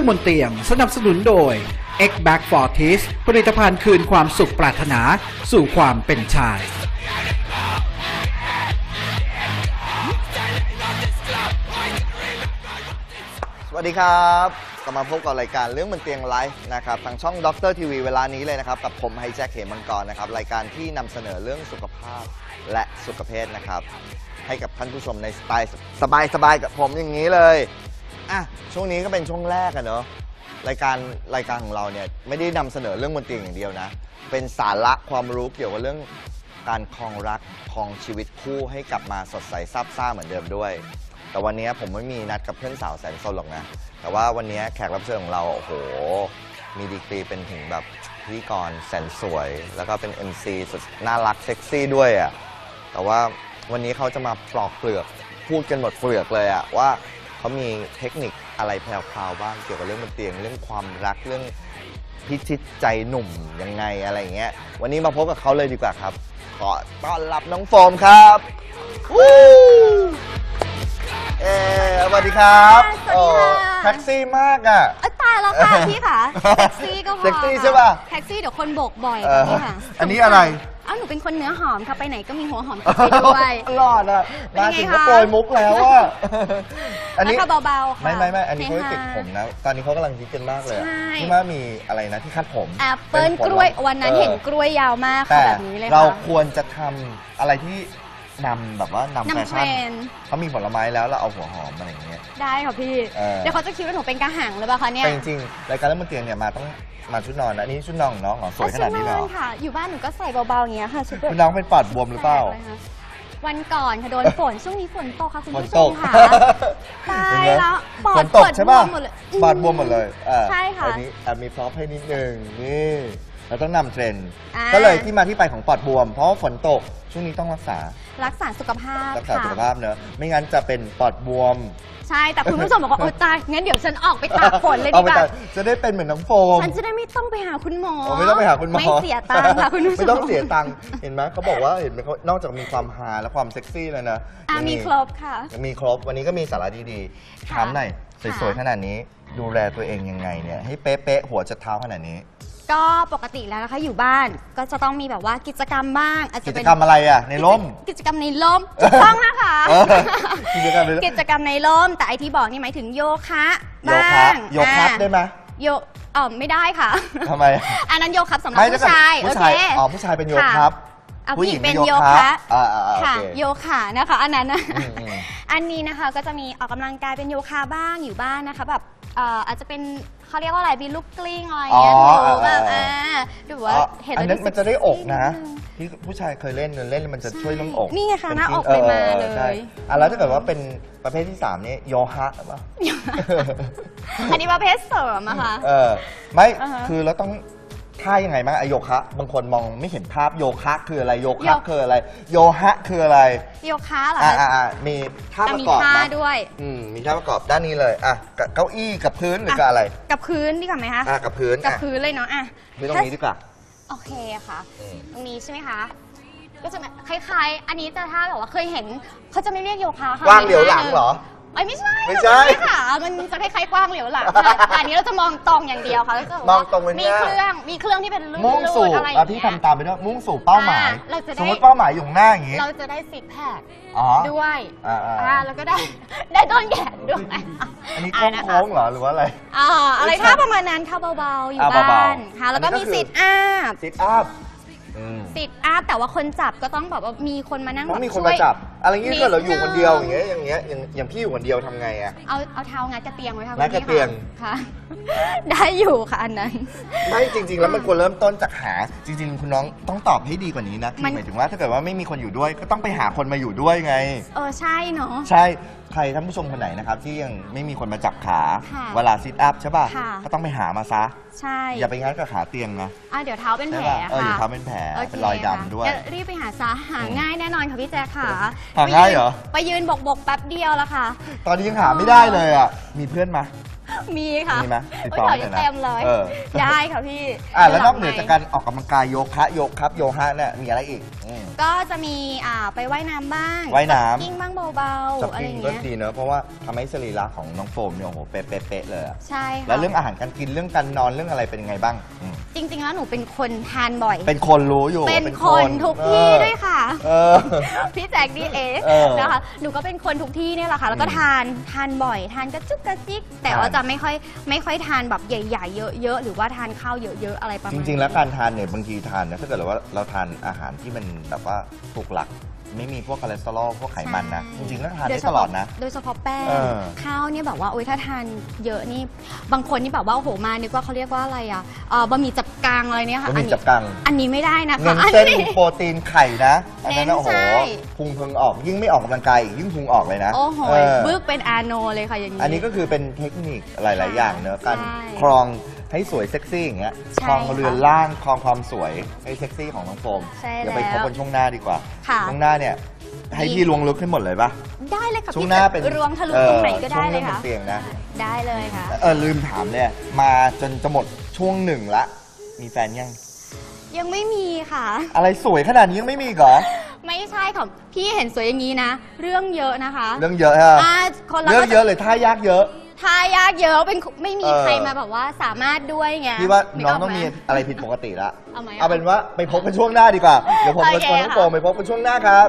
รื่องบนเตียง สนับสนุนโดย X Back Fortis ผลิตภัณฑ์คืนความสุขปรารถนาสู่ความเป็นชาย สวัสดีครับกลับมาพบกับรายการเรื่องบนเตียงไลฟ์นะครับทางช่องด็อกเตอร์ทีวีเวลานี้เลยนะครับ กับผมไฮแจ็คเหมังกรนะครับ รายการที่นำเสนอเรื่องสุขภาพและสุขภาพนะครับ ให้กับท่านผู้ชมในสไตล์สบายๆกับผมอย่างนี้เลย อะช่วงนี้ก็เป็นช่วงแรกอะเนอะรายการรายการของเราเนี่ยไม่ได้นำเสนอเรื่องบนเตียงอย่างเดียวนะ เป็นสาระความรู้เกี่ยวกับเรื่องการครองรักครองชีวิตคู่ให้กลับมาสดใสซาบซ่าเหมือนเดิมด้วย แต่วันนี้ผมไม่มีนัดกับเพื่อนสาวแสนสนหรอกนะ แต่ว่าวันนี้แขกรับเชิญของเราโอ้โห มีดีกรีเป็นถึงแบบพิธีกรแสนสวย แล้วก็เป็น MC สุดน่ารักเซ็กซี่ด้วยอะ่ะแต่ว่าวันนี้เขาจะมาปลอกเปลือกพูดกันหมดเปลือกเลยอะ่ะว่า เขามีเทคนิคอะไรแพรวๆบ้างเกี่ยวกับเรื่องบนเตียงเรื่องความรักเรื่องพิชิตใจหนุ่มยังไงอะไรอย่างเงี้ย วันนี้มาพบกับเขาเลยดีกว่าครับ ขอต้อนรับน้องโฟมครับวู้เออสวัสดีครับสวัสดีค่ะ โอ้แท็กซี่มากอะ เอ้ยตายแล้วค่ะพี่ค่ะแท็กซี่ก็พอแท็กซี่ค่ใช่ป่ะ แท็กซี่เดี๋ยวคนโบกบ่อยเออค่ะพี่ค่ะอันนี้อะไร อ้าวหนูเป็นคนเนื้อหอมค่ะไปไหนก็มีหัวหอมติดไปด้วย รอดอะเป็นมาไงถึงคะก็โปรยมุกแล้วว่า อันนี้ แล้วก็เบาๆค่ะไม่ไม่ไม่อันนี้เขาเฮติดฮาผมนะ ตอนนี้เขากำลังฮิตกันมากเลยอะใช่ ที่ว่ามีอะไรนะที่คัดผมแอปเปิลนผกล้วยไม้วันนั้นออเห็นกล้วยยาวมากค่ะแต่แบบนี้เลยเราค่ะ ควรจะทำอะไรที่ นำแบบว่านำแฟนำเทรชั่นนด์ เขามีผลไม้แล้วเราเอาหัวหอมอะไรอย่างเงี้ย ได้ค่ะพี่ เออ เดี๋ยวเขาจะคิดว่าหนูเป็นกระหังหรือเปล่าคะเนี่ยแต่จริงๆรายการเล่นบนเตียงเนี่ยมาต้องมาชุดนอนนะอันนี่ชุดนอนของน้องเหรอสวยขนาดนี้เลยเหรอชุค่ะ อยู่บ้านหนูก็ใส่เบาๆอย่างเงี้ยค่ะชุดแบบ คุณน้องเป็นปอดบวมหรือเปล่าแปลกเลยค่ะวันก่อนค่ะโดนฝน ช่วงนี้ฝนตกค่ะคุณฝนผู้ชตมกค่ะตายเห็นไหมแล้วปอฝดนตกใช่ป่ะเปิดบวมหมดเลยปอดบวมหมดเลยอ่าใช่ค่ะ อันนี้แอบมีพร็อพให้นิดนึงนี่ เราต้องนำเทรนด์อ่า ก็เลยที่มาที่ไปของปอดบวม เพราะว่าฝนตกช่วงนี้ต้องรักษารักษาสุขภาพรักษาค่ะสุขภาพเนอะไม่งั้นจะเป็นปอดบวมใช่แต่คุณผู้ชมบอกว่าโอ๊ยตายงั้นเดี๋ยวฉันออกไปตากฝนเลยเอาดีไปกว่าแต่จะได้เป็นเหมือนน้องโฟม ฉันจะได้ไม่ต้องไปหาคุณหมออ๋อไม่ต้องไปหาคุณหมอไม่เสียตังค์ค่ะคุณผู้ชม ไม่ต้องเสียตังค์เห็นไหมเขาบอกว่าเห็นไหมเขานอกจากมีความฮาและความเซ็กซี่แล้วนะอะยังมีครบค่ะยังมีครบวันนี้ก็มีสาระดีๆค่ะถามหน่อยค่ะ สวยๆขนาดนี้ ดูแลตัวเองยังไงเนี่ยให้เป๊ะๆหัวจะเท้าขนาดนี้ ก็ปกติแล้วนะคะอยู่บ้านก็จะต้องมีแบบว่ากิจกรรมบ้างอาจกิจะจเป็นกรรมอะไรอะ ในร่ม กิจกรรมในร่มถูกต้องนะคะเออกิจกรรมในร่ม กิจกรรมในร่ม แต่ไอที่บอกนี่หมายถึงโยคะโยบ้าคะงโยคะอ่าได้ไหมโยเออไม่ได้ค่ะ ทำไมอันนั้นโยคะสำหรับไม่ผู้ชายผู้โอชายเคอ๋อผู้ชายเป็นโยค่ะครับเอาผู้ผู้หหญิญิงงเป็เป็นนโยโยคะคะอ่าอ่าอ่าค่ะ โอเค โยคะนะคะ อันนั้นนะอืมอืม อันนี้นะคะก็จะมีออกกำลังกายเป็นโยคะบ้างอยู่บ้านนะคะแบบเอ่ออาจจะเป็นเขาเรียกว่าอะไรบีลูกกลิ้งอะไรอย่างเงี้ยอ๋อดูแบบเอออ่า ดูว่าอ๋อเห็นอันแล้วนั้นมันจะได้อกนะนิดงที่ผู้ชายเคยเล่นเล่นแล้วมันจะช่วยเรื่องอกนี่ไงคะเป็หน้าอกที่เลยมาออออใช่เลยอะแล้วถ้าเกิดว่าเป็นประเภทที่สามนี่โยคะหรือเปล่า อันนี้ประเภทเสริมอะค่ะ เออไม่อ่าฮะคือเราต้อง ท่ายังไงบ้างอะโยคะ บางคนมองไม่เห็นภาพโยคะคืออะไรโยโย คะคืออะไร โยฮะคืออะไรโยคะเหรออ่าคะอ่าอ่ามีท่าจะประมีกอบท่าไหมด้วย อืมมีท่าประกอบด้านนี้เลยอะกับเก้าอี้กับพื้นหรือกับอะไรกับพื้นดีกว่าไหมคะ อะกับพื้นกับอะพื้นเลยเนาะอะพื้นตรงนี้ดีกว่า โอเคค่ะ อืม ตรงนี้ใช่ไหมคะ ก็จะคล้าย ๆ อันนี้จะถ้าแบบว่าเคยเห็นเขาจะไม่เรียกโยคะค่ะกว้างเหลียวหลังเหรอ ไอ้ยไม่ใช่ไม่ใช่ค่ะมันจะคล้ายๆกว้างเหลียวหลังค่ะแต่อันนี้เราจะมองตรงอย่างเดียวค่ะแล้วจะแบบมว่าองตรงไปเนี่มียเครื่องมีเครื่องที่เป็นรูปมุ่งสู่ๆอะไรออะย่างพี่เงี้ย ทำตามไปด้วยมุ่งสู่เป้าหมาย อะเราจะได้ สมมติเป้าหมายอยู่ข้างหน้าอย่างงี้เราจะได้ซิกแพคอ๋อด้วยอ่าอ่าอ่าแล้วก็ได้ ได้ต้นแขนด้วยอันนี้อะนะคะโค้งๆเหรอหรือว่าอะไร อ่าอะไรถ้าประมาณนั้นค่ะเบาๆ อยู่อะบ้าเบานๆค่ะแล้วก็อันนี้มีก็คือซิทอัพซิทอัพอืมซิทอัพแต่ว่าคนจับก็ต้องแบบว่ามีคนมานั่งต้องแบบมีคนช่วยมาจับอะไรเงี้ยนิดถ้าเกิดเราอยู่คนเดียวอนึย่างงเงี้ยอย่างเงี้ยอย่างอย่างพี่อยู่คนเดียวทำไงอะ เอาเอาเท้างัดกระเตียงไว้ค่ะงัดกระเตียง ค่ะ ได้อยู่ค่ะอันนั้น ไม่จริง ๆ แล้วมันควรเริ่มต้นจากหา จริง ๆ คุณน้องต้องตอบให้ดีกว่านี้นะคือมันหมายถึงว่าถ้าเกิดว่าไม่มีคนอยู่ด้วยก็ต้องไปหาคนมาอยู่ด้วยไง เออใช่เนาะ ใช่ใครท่านผู้ชมคนไหนนะครับ ที่ยังไม่มีคนมาจับขา ค่ะเวลาซิทอัพใช่ป่ะค่ะ ก็ต้องไปหามาซะ ใช่อย่าไปงัดกับขาเตียงนะอะเดี๋ยวเท้าเป็นแผใช่ลป่ะเออค่ะอยู่เท้าเป็นแผลโคเป็นรอยดำด้วย ค่ะเรีบไปหาซะหาง่ายแน่นอนค่ะพี่แจ๊คค่ะหาง่ายเหรอ ไปยืนบกบกๆแป๊บเดียวแล้วค่ะ ตอนนี้ยังหาไม่ได้เลยอะ มีเพื่อนมา มีค่ะมีไหมติดโอ้ยต่อขอหน่อยนะเต็มเลย เออ ได้ค่ะพี่อะแล้วนอกเหนือหจากการออกกำลังกายโยคะโยครับโยฮะเนี่ยมีอะไรอีกอืม ก็จะมีอ่าไปว่ายน้ำบ้างว่ายน้ำกิ้งบ้างเบาจ็อกๆอะไรอกิ้งย่างก็เงี้ยดีเนอะเพราะว่าทำให้สรีระของน้องโฟมเนี่ยโอ้โหเป๊ะๆๆเลยอะใช่ค่ะ แล้วเรื่องอาหารการกินเรื่องการนอนเรื่องอะไรเป็นยังไงบ้างอืมจริงๆ แล้วหนูเป็นคนทานบ่อย เป็นคนรู้อยู่เป็นคนทุกที่เออ ด้วยค่ะ เออ พี่แจ็คดีเอเออนะคะหนูก็เป็นคนทุกที่เนี่ยแหละค่ะ แล้วก็อืมทานทานบ่อย ทานกระจุกกระจิก แต่ทานว่าจะไม่ค่อยไม่ค่อยทานแบบใหญ่ๆเยอะๆหรือว่าทานข้าวเยอะๆอะไรประมาณจนี้ริง ๆ แล้วการทานเนี่ยบางทีทานเนี่ยถ้าเกิดว่าเราทานอาหารที่มันแบบว่าถูกหลัก ไม่มีพวกคอเลสเตอรอลพวกไขมันนะ จใช่ริงๆแล้วทานโดได้ยเฉตพาะลอดนะ โดยเฉพาะแป้งเออข้าวเนี่ยแบบว่าโอ๊ยถ้าทานเยอะนี่บางคนนี่แบบว่าโอ้โหมานึกว่าเขาเรียกว่าอะไรอะเอ่อบะหมี่จับกังอะไรเนี่ยค่ะบะหมี่อันนี้จับกัง อันนี้ไม่ได้นะคะเน้นอันเส้นนี้โปรตีนไข่นะอันนั้นนะเน้นโอ้โหใช่ พุงเพึงออกยิ่งไม่ออกกำลังกายอีกยิ่งพุงออกเลยนะโอ้โหเออบึกเป็นอาโนเลยค่ะอย่างนี้ อันนี้ก็คือเป็นเทคนิคหลาย ๆ อย่างเนอะการใช่ ครอง ให้สวยเซ็กซี่อย่างเงี้ยใช่ครองเรือนค่ะร่างครองความสวยให้เซ็กซี่ของน้องโฟมใช่เดี๋ยวไปแล้วพบกันช่วงหน้าดีกว่าค่ะช่วงหน้าเนี่ยให้ดีพี่ลวงลึกให้หมดเลยปะได้เลยค่ะช่วงพี่หน้าจะเป็นรวมทะลุออตรงไหนก็ได้ช่วงเลเรื่อยงบค่ะนเตียงนะได้เลยค่ะ เออลืมถามเนี่ยมาจนจะหมดช่วงหนึ่งละ มีแฟนยัง ยังไม่มีค่ะ อะไรสวยขนาดนี้ยังไม่มีอีกเหรอไม่ใช่ค่ะพี่เห็นสวยอย่างนี้นะ เรื่องเยอะนะคะเรื่องเยอะฮะอ่าคนเราเรื่องก็เยอะเลยท่ายากเยอะ ทายากเยอะเป็นไม่มีเออใครมาแบบว่าสามารถด้วยไงพี่ว่านึกน้องกต้องไหมีอะไรผิดปกติละเอาไหมอะเอาเป็นว่าไปพบกันช่วงหน้าดีกว่า เดี๋ยวผมโอกับเคชวนน้องค่ะโฟมไปพบกันช่วงหน้าครับ